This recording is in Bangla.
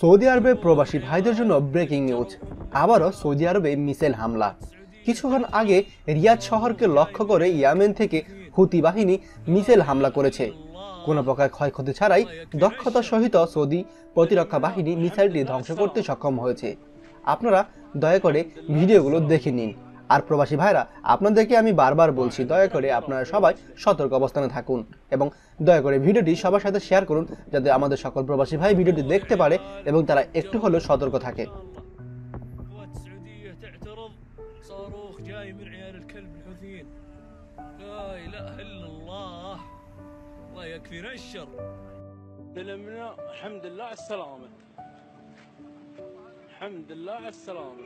সৌদি আরবে প্রবাসী ভাইদের জন্য ব্রেকিং নিউজ আবারও সৌদি আরবে মিসাইল হামলা। কিছুক্ষণ আগে রিয়াদ শহরকে লক্ষ্য করে ইয়ামেন থেকে হুতি বাহিনী মিসাইল হামলা করেছে। কোনো প্রকার ক্ষয়ক্ষতি ছাড়াই দক্ষতা সহিত সৌদি প্রতিরক্ষা বাহিনী মিসাইলটি ধ্বংস করতে সক্ষম হয়েছে। আপনারা দয়া করে ভিডিওগুলো দেখে নিন। আর প্রবাসী ভাইরা আপনাদেরকে আমি বারবার বলছি দয়া করে আপনারা সবাই সতর্ক অবস্থানে থাকুন এবং দয়া করে ভিডিওটি সবার সাথে শেয়ার করুন যাতে আমাদের সকল প্রবাসী ভাই ভিডিওটি দেখতে পারে এবং তারা একটু হলেও সতর্ক থাকে القوات السعودية تعترض صاروخ جاي من عيال الكلب الحوثيين لا إله إلا الله الله يكفينا الشر سلمنا الحمد لله على السلامة الحمد لله على السلامة